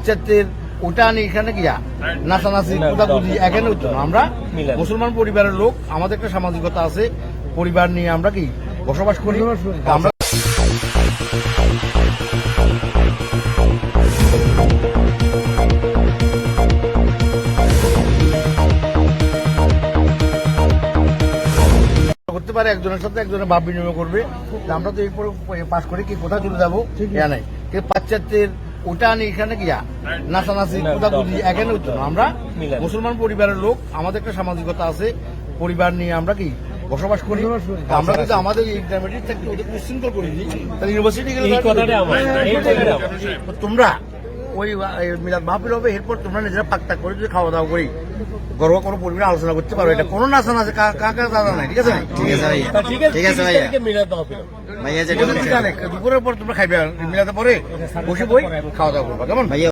পাশ্চাত্যের ওটা আনি এখানে গিয়া নাচানাচি না, কুদাকুদি এখানে হতো না। আমরা মুসলমান পরিবারের লোক আমাদের একটা সামাজিকতা আছে পরিবার নিয়ে আমরা কি বসবাস করি? আমরা করতে পারে একজনের সাথে একজনের ভাব বিনিময় করবে। আমরা তো এই পাশ করে কি কোথায় চলে যাব? ইয়া নাই। পাশ্চাত্যের ওটা এখানে গিয়া নাচানাচি কুদাকুদি এখানে না আমরা মুসলমান পরিবারের লোক আমাদের একটা সামাজিকতা আছে পরিবার নিয়ে আমরা কি বসবাস করি? আমরা যদি আমাদের ইন্টারমিডিয়েট থেকে ওদের নিশ্চিন্ত করে তাহলে ইউনিভার্সিটি গেলে এই এই তোমরা ওই মিলাদ মাহফিল হবে এরপর তোমরা নিজেরা পাক্তা করে যদি খাওয়া দাওয়া করি ঘরোয়া কোনো পরিমাণে আলোচনা করতে পারো। এটা কোনো নাচা আছে কাকা দাদা নাই ঠিক আছে? ঠিক আছে ভাইয়া। ঠিক আছে ঠিক আছে তিরিশ ভাইয়া। মিলাদ মাহফিল ভাইয়া যেটা ঠিক আছে, দুপুরের পর তোমরা খাইবে মিলাতে পরে বসে বই খাওয়া দাওয়া করবা কেমন? ভাইয়া